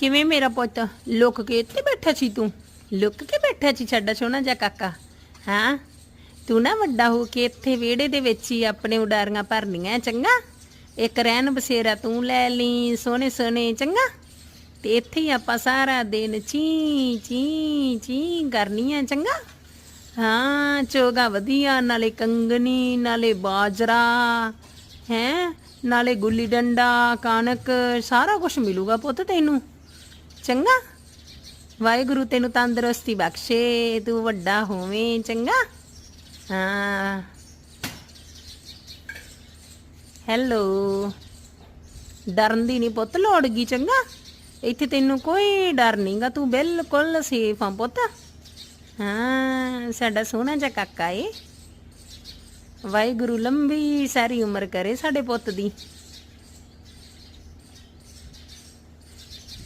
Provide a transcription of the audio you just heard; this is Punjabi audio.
ਕਿਵੇਂ ਮੇਰਾ ਪੁੱਤ? ਲੁੱਕ ਕੇ ਇੱਥੇ ਬੈਠਾ ਸੀ ਤੂੰ? ਲੁੱਕ ਕੇ ਬੈਠਾ ਸੀ ਛੱਡਾ ਸੋਹਣਾ ਜਿਹਾ ਕਾਕਾ। ਹਾਂ? ਤੂੰ ਨਾ ਵੱਡਾ ਹੋ ਕੇ ਇੱਥੇ ਵਿਹੜੇ ਦੇ ਵਿੱਚ ਹੀ ਆਪਣੇ ਉਡਾਰੀਆਂ ਭਰਨੀਆਂ ਚੰਗਾ? ਇੱਕ ਰਹਿਣ ਬਸੇਰਾ ਤੂੰ ਲੈ ਲਈ, ਸੋਹਣੇ ਸੋਹਣੇ, ਚੰਗਾ? ਤੇ ਇੱਥੇ ਹੀ ਆਪਾਂ ਸਾਰਾ ਦਿਨ ਚੀ ਚੀ ਚੀ ਕਰਨੀਆਂ ਚੰਗਾ? ਹਾਂ, ਚੋਗਾ ਵਧੀਆ, ਨਾਲੇ ਕੰਗਣੀ, ਨਾਲੇ ਬਾਜਰਾ, ਹੈ? ਨਾਲੇ ਗੁੱਲੀ ਡੰਡਾ, ਕਣਕ, ਸਾਰਾ ਕੁਝ ਮਿਲੂਗਾ ਪੁੱਤ ਤੈਨੂੰ। ਚੰਗਾ? ਵਾਹਿਗੁਰੂ ਤੈਨੂੰ ਤੰਦਰੁਸਤੀ ਬਖਸ਼ੇ, ਤੂੰ ਵੱਡਾ ਹੋਵੇਂ, ਚੰਗਾ? ਹਾਂ। ਹੈਲੋ ਡਰਨ ਦੀ ਨਹੀਂ ਪੁੱਤ ਲੋੜ ਗਈ ਚੰਗਾ? ਇੱਥੇ ਤੈਨੂੰ ਕੋਈ ਡਰ ਨਹੀਂਗਾ ਤੂੰ ਬਿਲਕੁਲ ਸੇਫ ਆ ਪੁੱਤ। ਹਾਂ, ਸਾਡਾ ਸੋਹਣਾ ਜਿਹਾ ਕਾਕਾ ਏ। ਵਾਹਿਗੁਰੂ ਲੰਬੀ ਸਾਰੀ ਉਮਰ ਕਰੇ ਸਾਡੇ ਪੁੱਤ ਦੀ।